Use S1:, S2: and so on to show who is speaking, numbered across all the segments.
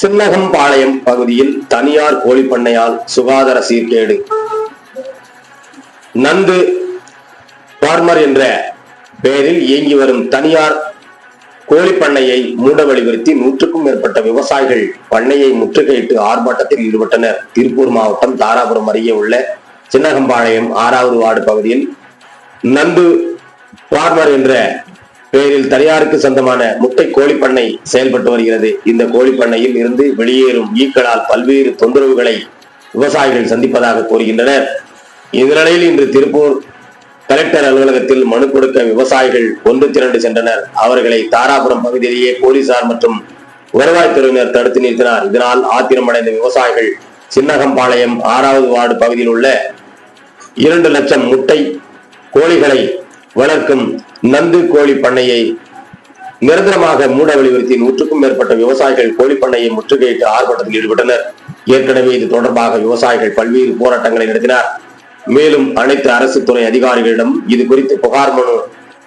S1: சின்னகம்பாளையம் பகுதியில் தனியார் கோழிப்பண்ணையால் சுகாதார சீர்கேடு. நந்து பார்மர் என்ற பெயரில் இயங்கி வரும் தனியார் கோழிப்பண்ணையை மூட வலியுறுத்தி நூற்றுக்கும் மேற்பட்ட விவசாயிகள் பண்ணையை முற்றுகையிட்டு ஆர்ப்பாட்டத்தில் ஈடுபட்டனர். திருப்பூர் மாவட்டம் தாராபுரம் அருகே உள்ள சின்னகம்பாளையம் ஆறாவது வார்டு பகுதியில் நந்து பார்மர் என்ற பெயரில் தனியாருக்கு சொந்தமான முட்டை கோழிப்பண்ணை செயல்பட்டு வருகிறது. இந்த கோழிப்பண்ணையில் இருந்து வெளியேறும் ஈக்களால் பல்வேறு தொந்தரவுகளை விவசாயிகள் சந்திப்பதாக கூறுகின்றனர். இந்நிலையில் இன்று திருப்பூர் கலெக்டர் அலுவலகத்தில் மனு கொடுக்க விவசாயிகள் ஒன்று திரண்டு சென்றனர். அவர்களை தாராபுரம் பகுதியிலேயே போலீசார் மற்றும் வருவாய்த்துறையினர் தடுத்து நிறுத்தினார். இதனால் ஆத்திரமடைந்த விவசாயிகள் சின்னகம்பாளையம் ஆறாவது வார்டு பகுதியில் உள்ள இரண்டு லட்சம் முட்டை கோழிகளை வளர்க்கும் நந்து கோழி பண்ணையை நிரந்தரமாக மூட வலியுறுத்தி நூற்றுக்கும் மேற்பட்ட விவசாயிகள் கோழி பண்ணையை முற்றுகையிட்டு ஆர்ப்பாட்டத்தில் ஈடுபட்டனர். ஏற்கனவே இது தொடர்பாக விவசாயிகள் பல்வேறு போராட்டங்களை நடத்தினார். மேலும் அனைத்து அரசு துறை அதிகாரிகளிடம் இது குறித்து புகார் மனு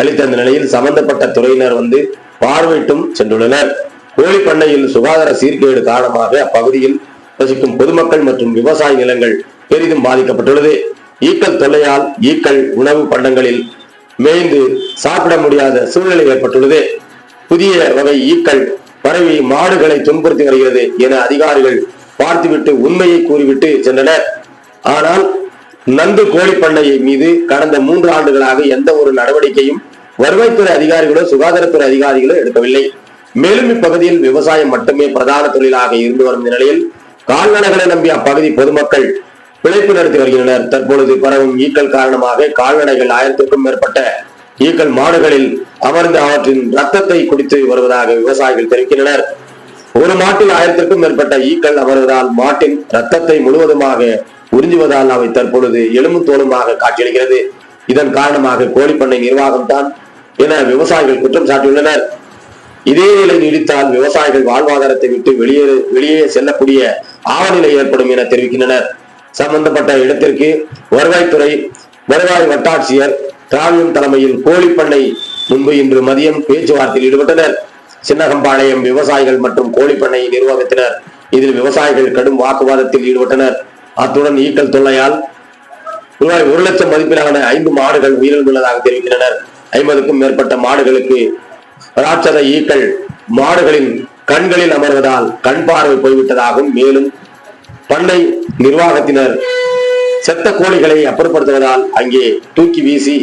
S1: அளித்த நிலையில் சம்பந்தப்பட்ட துறையினர் வந்து பார்வையிட்டும் சென்றுள்ளனர். கோழி பண்ணையில் சுகாதார சீர்கேடு காரணமாக அப்பகுதியில் வசிக்கும் பொதுமக்கள் மற்றும் விவசாய நிலங்கள் பெரிதும் பாதிக்கப்பட்டுள்ளது. ஈக்கள் தொல்லையால் ஈக்கள் உணவு பண்டங்களில் மேய்ந்து சாப்பிட முடியாத சூழ்நிலை ஏற்பட்டுள்ளது. புதிய வகை ஈக்கள் பரவி மாடுகளை துன்புறுத்தி வருகிறது என அதிகாரிகள் பார்த்துவிட்டு உண்மையை கூறிவிட்டு சென்றனர். ஆனால் நந்து கோழி பண்ணையை மீது கடந்த மூன்று ஆண்டுகளாக எந்த ஒரு நடவடிக்கையும் வருவாய்த்துறை அதிகாரிகளோ சுகாதாரத்துறை அதிகாரிகளோ எடுக்கவில்லை. மேலும் இப்பகுதியில் விவசாயம் மட்டுமே பிரதான தொழிலாக இருந்து வரும் நிலையில் கால்நடைகளை நம்பிய அப்பகுதி பொதுமக்கள் பிழைப்பு நடத்தி வருகின்றனர். தற்பொழுது பரவும் ஈக்கள் காரணமாக கால்நடைகள் ஆயிரத்திற்கும் மேற்பட்ட ஈக்கள் மாடுகளில் அமர்ந்து அவற்றின் ரத்தத்தை குடித்து வருவதாக விவசாயிகள் தெரிவிக்கின்றனர். ஒரு மாட்டில் ஆயிரத்திற்கும் மேற்பட்ட ஈக்கள் அமர்வதால் மாட்டின் ரத்தத்தை முழுவதுமாக உறிஞ்சுவதால் அவை தற்பொழுது எலும்பு தோலுமாக காட்சியளிக்கிறது. இதன் காரணமாக கோழிப்பண்ணை நிர்வாகம் தான் என விவசாயிகள் குற்றம் சாட்டியுள்ளனர். இதே நிலை நீடித்தால் விவசாயிகள் வாழ்வாதாரத்தை விட்டு வெளியே வெளியே செல்லக்கூடிய ஆவநிலை ஏற்படும் என தெரிவிக்கின்றனர். சம்பந்தப்பட்ட இடத்திற்கு வருவாய்த்துறை வருவாய் வட்டாட்சியர் திராவியம் தலைமையில் கோழிப்பண்ணை முன்பு இன்று மதியம் பேச்சுவார்த்தையில் ஈடுபட்டனர். சின்னகம்பாளையம் விவசாயிகள் மற்றும் கோழிப்பண்ணை நிர்வாகத்தினர் இதில் விவசாயிகள் கடும் வாக்குவாதத்தில் ஈடுபட்டனர். அத்துடன் ஈக்கல் தொல்லையால் ரூபாய் ஒரு லட்சம் மதிப்பிலான ஐந்து மாடுகள் உயிரிழந்துள்ளதாக தெரிவிக்கின்றனர். ஐம்பதுக்கும் மேற்பட்ட மாடுகளுக்கு ராட்சத ஈக்கள் மாடுகளின் கண்களில் அமர்வதால் கண் பார்வை போய்விட்டதாகவும் மேலும் பண்ணை நிர்வாகத்தினர் செத்த கோழிகளை அப்புறப்படுத்துவதால் அங்கே தூக்கி வீசி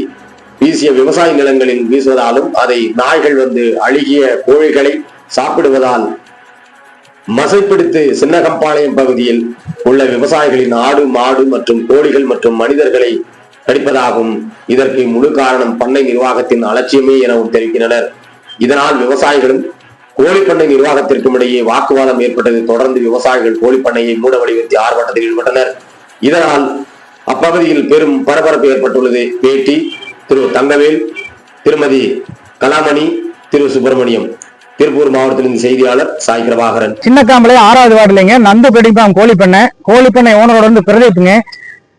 S1: வீசிய விவசாய நிலங்களில் வீசுவதாலும் அதை நாய்கள் வந்து அழுகிய கோழிகளை சாப்பிடுவதால் மசைப்பிடித்து சின்னகம்பாளையம் பகுதியில் உள்ள விவசாயிகளின் ஆடு மாடு மற்றும் கோழிகள் மற்றும் மனிதர்களை கடிப்பதாகவும் இதற்கு முழு காரணம் பண்ணை நிர்வாகத்தின் அலட்சியமே எனவும் தெரிவிக்கின்றனர். இதனால் விவசாயிகளும் கோழிப்பண்ணை நிர்வாகத்திற்கும் இடையே வாக்குவாதம் ஏற்பட்டது. தொடர்ந்து விவசாயிகள் கோழிப்பண்ணையை மூட வலியுறுத்தி ஆர்ப்பாட்டத்தில் ஈடுபட்டனர். இதனால் அப்பகுதியில் பெரும் பரபரப்பு ஏற்பட்டுள்ளது. பேட்டி திரு தங்கவேல் திருமதி கலாமணி திரு சுப்பிரமணியம். திருப்பூர் மாவட்டத்திலிருந்து செய்தியாளர் சாய் பிரபாகரன்.
S2: சின்னக்காமலை ஆறாவது வார்டுலைங்க. நந்து பெடிப்பாம் கோழிப்பண்ணை. கோழிப்பண்ணை ஓனரோட வந்து பிரதீப்புங்க.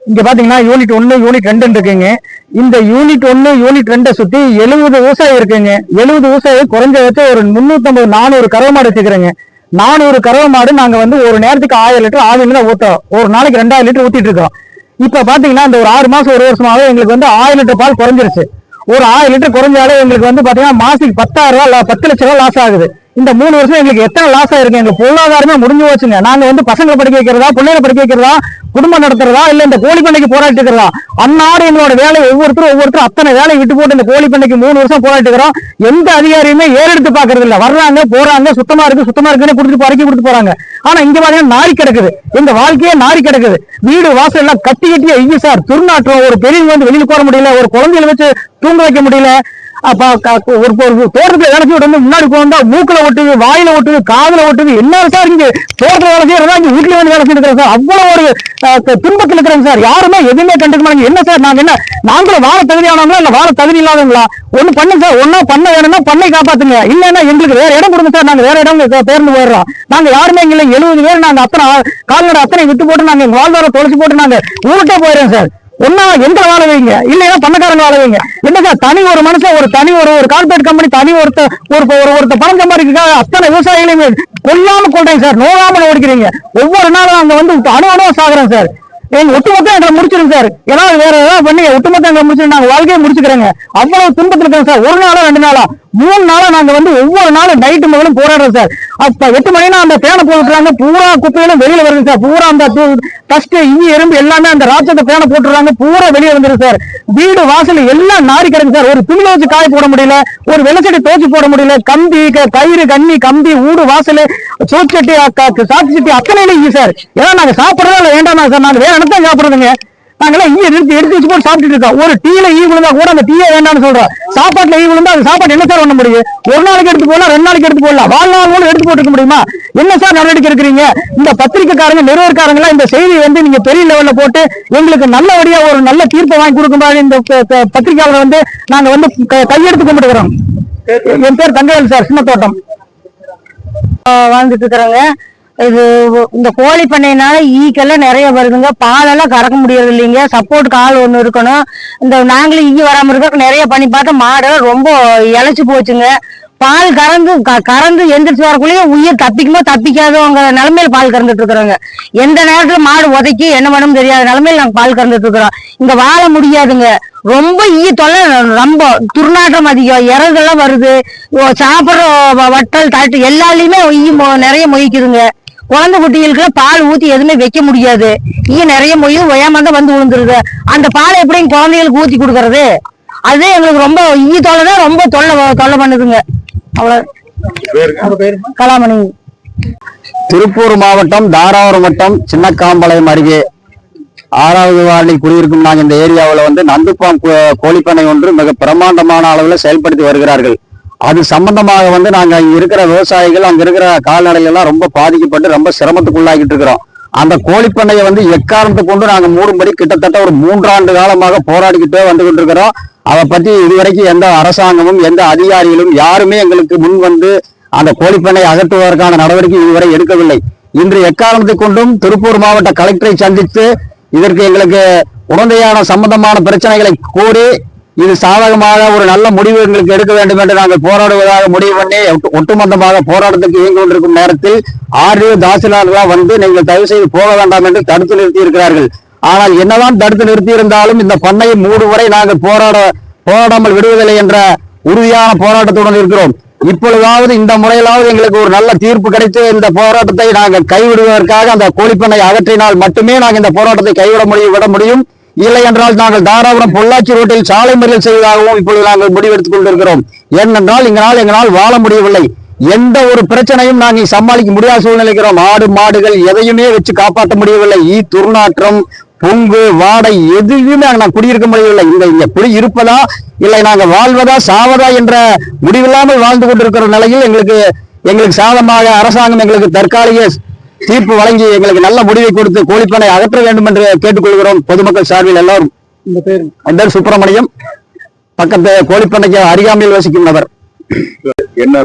S2: இங்க பாத்தீங்கன்னா யூனிட் ஒன்னு யூனிட் ரெண்டு இருக்குங்க. இந்த யூனிட் ஒன்னு யூனிட் ரெண்டை சுத்தி எழுபது விவசாயம் இருக்குங்க. எழுபது விவசாயம் குறைஞ்சபட்சம் ஒரு முன்னூத்தம்பது நானூறு கறவை மாடு வச்சுக்கிறேங்க நானூறு கறவை மாடு நாங்க வந்து ஒரு நேரத்துக்கு ஆயிரம் லிட்டர் ஆவில தான் ஊத்துறோம். ஒரு நாளைக்கு ரெண்டாயிரம் லிட்டர் ஊத்திட்டு இருக்கோம் இப்ப பாத்தீங்கன்னா இந்த ஒரு ஆறு மாசம் ஒரு வருஷமாவே எங்களுக்கு வந்து ஆயிரம் லிட்டர் பால் குறைஞ்சிருச்சு. ஒரு ஆயிரம் லிட்டர் குறைஞ்சாலே எங்களுக்கு வந்து பாத்தீங்கன்னா மாசத்துக்கு பத்தாயிரம் ரூபாய் பத்து லட்சம் ரூபாய் லாஸ் ஆகுது. இந்த மூணு வருஷம் எங்களுக்கு எத்தனை லாஸ் ஆயிருக்கு? எங்களுக்கு பொருளாதாரமே முடிஞ்சு போச்சுங்க. நாங்க வந்து பசங்களை படிக்க வைக்கிறதா பிள்ளைகளை படிக்க வைக்கிறதா குடும்பம் நடத்துறதா இல்ல இந்த கோழி பண்ணைக்கு போராட்டி இருக்கிறதா? அன்னாடு எங்களோட வேலை ஒவ்வொருத்தரும் ஒவ்வொருத்தரும் அத்தனை வேலையை விட்டு போட்டு இந்த கோழி பண்ணைக்கு மூணு வருஷம் போராட்டி இருக்கிறோம். எந்த அதிகாரியுமே ஏறெடுத்து பாக்குறது இல்ல வர்றாங்க போறாங்க சுத்தமா இருக்கு சுத்தமா இருக்குன்னு கொடுத்துட்டு பறக்கி கொடுத்து போறாங்க. ஆனா இங்க பாத்தீங்கன்னா நாரி கிடக்குது. எங்க வாழ்க்கையே நாரி கிடக்குது. வீடு வாசல் எல்லாம் கட்டி கட்டியா ஐயோ சார் துர்நாற்றம். ஒரு பெரியவங்க வந்து வெளியில் போற முடியல. ஒரு குழந்தைகளை வச்சு தூங்க வைக்க முடியல. ஒரு ஒரு தோட்டத்துல வேலை செய்ய வந்து முன்னாடி போந்தா மூக்குல ஒட்டுது வாயில ஒட்டுது காதுல ஒட்டுது. என்ன சார் இங்க தோட்டத்துல வேலை செய்யறதா இங்க வீட்டுல வந்து வேலை செய்யறோம் சார்? அவ்வளவு ஒரு துன்பத்தில் இருக்கிறாங்க சார். யாருமே எதுவுமே கண்டுக்க மாட்டாங்க. என்ன சார் நாங்க என்ன நாங்களும் வாழ தகுதியானவங்களா இல்ல வார தகுதி இல்லாதவங்களா? ஒண்ணு பண்ணுங்க சார். ஒன்னா பண்ண வேணும்னா பண்ணை காப்பாத்துங்க. இல்லன்னா எங்களுக்கு வேற இடம் கொடுங்க சார். நாங்க வேற இடம் தே- தேர்ந்து போயிடுறோம். நாங்க யாருமே இங்க இல்லை. எழுபது பேர் நாங்க அத்தனை ஆ- கால்நடை அத்தனை விட்டு போட்டு நாங்க எங்க வாழ்வாரம் தொலைச்சு போட்டு நாங்க ஊருக்கே போயிடுறோம் சார். ஒன்னா எங்களை வாழ வைங்க? இல்லைன்னா பண்ணக்காரங்க வாழ வைங்க. என்ன சார் தனி ஒரு மனுஷன் ஒரு தனி ஒரு ஒரு கார்பரேட் கம்பெனி தனி ஒருத்த ஒரு ஒரு ஒருத்த பணம் சம்பாதிக்கிறதுக்காக அத்தனை விவசாயிகளையும் கொல்லாம கொள்றீங்க சார். நோகாம ஓடிக்கிறீங்க ஒவ்வொரு நாளும் அங்க வந்து அணு அணுவா சாகுறேன் சார். எங்க ஒட்டுமொத்தம் எங்களை முடிச்சிருங்க சார். ஏதாவது வேற ஏதாவது பண்ணி ஒட்டுமொத்தம் எங்களை முடிச்சிரு நாங்க வாழ்க்கையை முடிச்சுக்கிறோங்க. அவ்வளவு துன்பத்தில் இருக்காங்க சார். ஒரு நாளா ரெண்டு நாளா. மூணு நாளா நாங்க வந்து ஒவ்வொரு நாளும் நைட்டு மகளும் போராடுறோம் சார் அப்ப எட்டு மணினா அந்த பேனை போட்டுறாங்க பூரா குப்பையிலும் வெளியில வருது சார் பூரா அந்த டஸ்ட் இஞ்சி எறும்பு எல்லாமே அந்த ராட்சத்தை பேனை போட்டுறாங்க பூரா வெளியே வந்துடும் சார் வீடு வாசல் எல்லாம் நாரி கிடக்கு சார் ஒரு துணில வச்சு காய போட முடியல ஒரு வெள்ளச்சட்டி தோச்சு போட முடியல. கம்பி கயிறு கண்ணி கம்பி ஊடு வாசல் சோச்சட்டி சாத்தி சட்டி அத்தனை இங்கே சார் ஏன்னா நாங்க சாப்பிடறதால இல்ல வேண்டாமா சார் நாங்க வேற இடத்தான் சாப்பிடுறதுங்க? நாங்கெல்லாம் இங்கே எடுத்து எடுத்து வச்சு போட்டு சாப்பிட்டுட்டு இருக்கோம். ஒரு டீல ஈ விழுந்தா கூட அந்த டீயே வேண்டாம்னு சொல்றோம். சாப்பாட்டுல ஈ விழுந்தா அந்த சாப்பாடு என்ன சார் பண்ண முடியும்? ஒரு நாளைக்கு எடுத்து போடலாம் ரெண்டு நாளைக்கு எடுத்து போடலாம். வாழ்நாள் மூலம் எடுத்து போட்டுக்க முடியுமா? என்ன சார் நடவடிக்கை இருக்கிறீங்க இந்த பத்திரிக்கைக்காரங்க நிறுவனக்காரங்க இந்த செய்தி வந்து நீங்க பெரிய லெவல்ல போட்டு எங்களுக்கு நல்லபடியா ஒரு நல்ல தீர்ப்பை வாங்கி கொடுக்கும்போது இந்த பத்திரிகையாளர் பத்திரிக்கையாளர் வந்து நாங்க வந்து க- கையெடுத்து கும்பிட்டுக்கிறோம் என் பேர் தங்கவேல் சார் சின்னத்தோட்டம்.
S3: வாழ்ந்துட்டு இருக்கிறாங்க. இது இந்த கோழி பண்ணையினால ஈக்கெல்லாம் நிறைய வருதுங்க. பாலெல்லாம் கறக்க முடியறது இல்லைங்க. சப்போர்ட்டுக்கு ஆள் ஒன்று இருக்கணும். இந்த நாங்களும் ஈ வராமல் இருக்க நிறைய பண்ணி பார்த்தா மாடெல்லாம் ரொம்ப இழைச்சி போச்சுங்க. பால் கறந்து க- கறந்து எந்திரிச்சு வரக்குள்ளேயே உயிர் தப்பிக்குமோ தப்பிக்காதோங்க நிலமையில பால் கறந்துட்டு இருக்கிறோங்க. எந்த நேரத்துல மாடு உதைக்கி என்ன பண்ணணும் தெரியாத நிலமையில நாங்க பால் கறந்துட்டு இருக்கிறோம். இங்க வாழ முடியாதுங்க. ரொம்ப ஈ தொல்லை ரொம்ப துர்நாற்றம் அதிகம். இறகுலாம் வருது. சாப்பிட்ற வ- வட்டல் தட்டு எல்லாத்துலயுமே ஈ மொ- நிறைய மொய்க்குதுங்க. குழந்தை குட்டிகளுக்கு பால் ஊத்தி எதுவுமே வைக்க முடியாது. இங்க நிறைய மொழியும் ஒயாமந்த வந்து விழுந்துருது. அந்த பாலை எப்படி குழந்தைகளுக்கு ஊத்தி கொடுக்கறது? அதே எங்களுக்கு ரொம்ப ஈ தொல்லை தான் ரொம்ப தொல்லை தொல்லை பண்ணுதுங்க. அவ்வளவு. கலாமணி.
S4: திருப்பூர் மாவட்டம் தாராபுரம் வட்டம் சின்னக்காம்பாளையம் அருகே. ஆறாவது வார்டில் குடியிருக்கும் நாங்கள் இந்த ஏரியாவில் வந்து நந்துப்பாம் கோ- கோழிப்பண்ணை ஒன்று மிக பிரமாண்டமான அளவில் செயல்படுத்தி வருகிறார்கள். அது சம்பந்தமாக வந்து நாங்க இங்க இருக்கிற விவசாயிகள் அங்க இருக்கிற கால்நடைகள்லாம் ரொம்ப பாதிக்கப்பட்டு ரொம்ப சிரமத்துக்குள்ளாகிட்டு இருக்கிறோம். அந்த கோழிப்பண்ணையை வந்து எக்காரணத்தை கொண்டு நாங்க மூடும்படி கிட்டத்தட்ட ஒரு மூன்றாண்டு காலமாக போராடிக்கிட்டே வந்து கொண்டிருக்கிறோம் அதை பத்தி இதுவரைக்கும் எந்த அரசாங்கமும் எந்த அதிகாரிகளும் யாருமே எங்களுக்கு முன் வந்து அந்த கோழிப்பண்ணை அகற்றுவதற்கான நடவடிக்கை இதுவரை எடுக்கவில்லை. இன்று எக்காரணத்தை கொண்டும் திருப்பூர் மாவட்ட கலெக்டரை சந்தித்து இதற்கு எங்களுக்கு உடந்தையான சம்பந்தமான பிரச்சனைகளை கூறி இது சாதகமாக ஒரு நல்ல முடிவு எங்களுக்கு எடுக்க வேண்டும் என்று நாங்கள் போராடுவதாக முடிவு பண்ணி ஒட்டு- ஒட்டுமொத்தமாக போராட்டத்துக்கு இயங்கி கொண்டிருக்கும் நேரத்தில் ஆர்டிஓ தாசில்தார்களாக வந்து நீங்கள் தயவு செய்து போக வேண்டாம் என்று தடுத்து நிறுத்தி இருக்கிறார்கள் ஆனால் என்னதான் தடுத்து நிறுத்தி இருந்தாலும் இந்த பண்ணையை மூடு வரை நாங்கள் போராட போராடாமல் விடுவதில்லை என்ற உறுதியான போராட்டத்துடன் இருக்கிறோம். இப்பொழுதாவது இந்த முறையிலாவது எங்களுக்கு ஒரு நல்ல தீர்ப்பு கிடைத்து இந்த போராட்டத்தை நாங்கள் கைவிடுவதற்காக அந்த கோழிப்பண்ணை அகற்றினால் மட்டுமே நாங்கள் இந்த போராட்டத்தை கைவிட முடியும் விட முடியும். இல்லை என்றால் நாங்கள் தாராபுரம் பொள்ளாச்சி ரோட்டில் சாலை மறியல் செய்வதாகவும் இப்பொழுது நாங்கள் முடிவெடுத்துக் கொண்டிருக்கிறோம். ஏனென்றால் எங்களால் எங்களால் வாழ முடியவில்லை. எந்த ஒரு பிரச்சனையும் நாங்கள் சமாளிக்க முடியாத சூழ்நிலைக்கிறோம். ஆடு மாடுகள் எதையுமே வச்சு காப்பாற்ற முடியவில்லை. ஈ துர்நாற்றம் பொங்கு வாடை எதுவுமே நான் குடியிருக்க முடியவில்லை. இந்த இங்க குடி இருப்பதா இல்லை நாங்கள் வாழ்வதா சாவதா என்ற முடிவில்லாமல் வாழ்ந்து கொண்டிருக்கிற நிலையில் எங்களுக்கு எங்களுக்கு சாதமாக அரசாங்கம் எங்களுக்கு தற்காலிக தீர்ப்பு வழங்கி எங்களுக்கு நல்ல முடிவை கொடுத்து கோழிப்பனை அகற்ற வேண்டும் என்று கேட்டுக்கொள்கிறோம் பொதுமக்கள் சார்பில் எல்லாரும்.
S2: இந்த பேர்.
S4: என் பேர் சுப்பிரமணியம் பக்கத்து கோழிப்பண்ணைக்கு அருகாமையில் வசிக்கும் நபர்.
S5: என்ன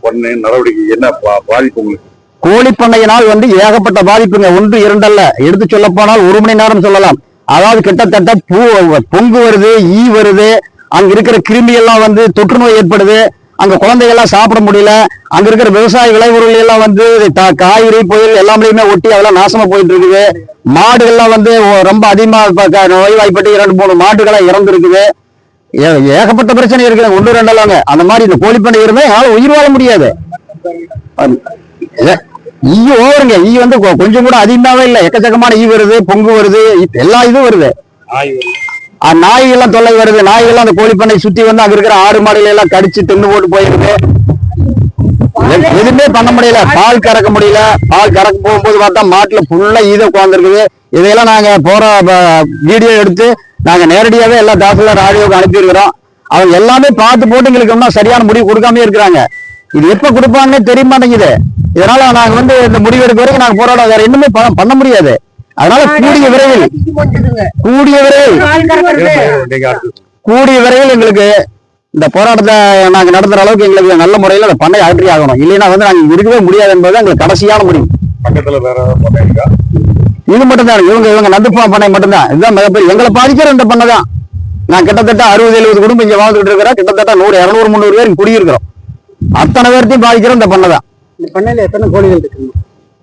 S5: பண்ணு நடவடிக்கை என்ன பா- பாதிப்பு உங்களுக்கு?
S4: கோழிப்பண்ணையினால் வந்து ஏகப்பட்ட பாதிப்புங்க. ஒன்று இரண்டல்ல. எடுத்து சொல்ல போனால் ஒரு மணி நேரம் சொல்லலாம். அதாவது கிட்டத்தட்ட பூ பொங்கு வருது ஈ வருது அங்க இருக்கிற கிருமி எல்லாம் வந்து தொற்று நோய் ஏற்படுது. அங்க குழந்தைகள்லாம் சாப்பிட முடியல. அங்க இருக்கிற விவசாய விளைபொருள் எல்லாம் வந்து காய்கறி புயல் எல்லாமே ஒட்டி அதெல்லாம் நாசமா போயிட்டு இருக்குது மாடுகள்லாம் வந்து ரொம்ப அதிகமா இப்ப நோய்வாய்ப்பட்டு இரண்டு மூணு மாடுகள்லாம் இறந்துருக்குது. ஏ- ஏகப்பட்ட பிரச்சனை இருக்குது. ஒன்று இல்லைங்க அந்த மாதிரி இந்த கோழி பண்ணை இருந்தால் எங்களால உயிர் வாழ முடியாது. ஈ ஓவருங்க. ஈ வந்து கொ- கொஞ்சம் கூட அதிகமாவே இல்லை. எக்கச்சக்கமான ஈ வருது பொங்கு வருது எல்லா இதுவும் வருது. நாய்கள்லாம் தொல்லை வருது. நாய்கள்லாம் அந்த கோழிப்பண்ணை சுத்தி வந்து அங்க இருக்கிற ஆடு மாடுகளை எல்லாம் கடிச்சு தின்னு போட்டு போயிருது எதுவுமே பண்ண முடியல. பால் கறக்க முடியல. பால் கறக்க போகும்போது பார்த்தா மாட்டுல ஃபுல்லா ஈத உட்காந்துருக்குது இதையெல்லாம் நாங்க போற வீடியோ எடுத்து நாங்க நேரடியாவே எல்லா தாசில்தார் ஆடியோக்கு அனுப்பியிருக்கிறோம். அவங்க எல்லாமே பார்த்து போட்டு எங்களுக்கு சரியான முடிவு கொடுக்காம இருக்கிறாங்க. இது எப்ப கொடுப்பாங்கன்னு தெரிய மாட்டேங்குது. இதனால நாங்க வந்து இந்த முடிவு எடுக்க வரைக்கும் நாங்க போராட வேற இன்னுமே பண்ண முடியாது. அதனால கூடிய விரைவில் கூடிய விரைவில் கூடிய விரைவில் எங்களுக்கு இந்த போராட்டத்தை நாங்க நடத்துற அளவுக்கு எங்களுக்கு நல்ல முறையில் அந்த பண்ணை அகற்றி ஆகணும். இல்லைன்னா வந்து நாங்க இருக்கவே முடியாது என்பது எங்களுக்கு கடைசியான முடிவு.
S5: பக்கத்துல வேற
S4: இது மட்டும்தான். இவங்க இவங்க நந்துப்பா பண்ணை மட்டும்தான். இதுதான் மிகப்பெரிய எங்களை பாதிக்கிற இந்த பண்ணை தான். நான் கிட்டத்தட்ட அறுபது எழுபது குடும்பம் இங்க வாழ்ந்துட்டு இருக்கிறேன். கிட்டத்தட்ட நூறு இரநூறு முந்நூறு பேர் குடியிருக்கிறோம். அத்தனை பேர்த்தையும் பாதிக்கிற இந்த பண்ணை தான்.
S2: இந்த பண்ணையில எத்தனை கோழிகள் இருக்கு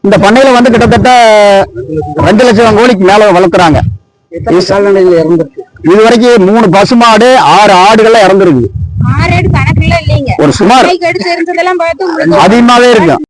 S4: இந்த பண்ணையில வந்து கிட்டத்தட்ட ரெண்டு லட்சம் கோழிக்கு மேல வளர்க்குறாங்க. இது வரைக்கும் மூணு பசுமாடு ஆறு ஆடுகள்லாம் இறந்துருக்கு ஒரு சுமார் அதிகமாவே இருக்கும்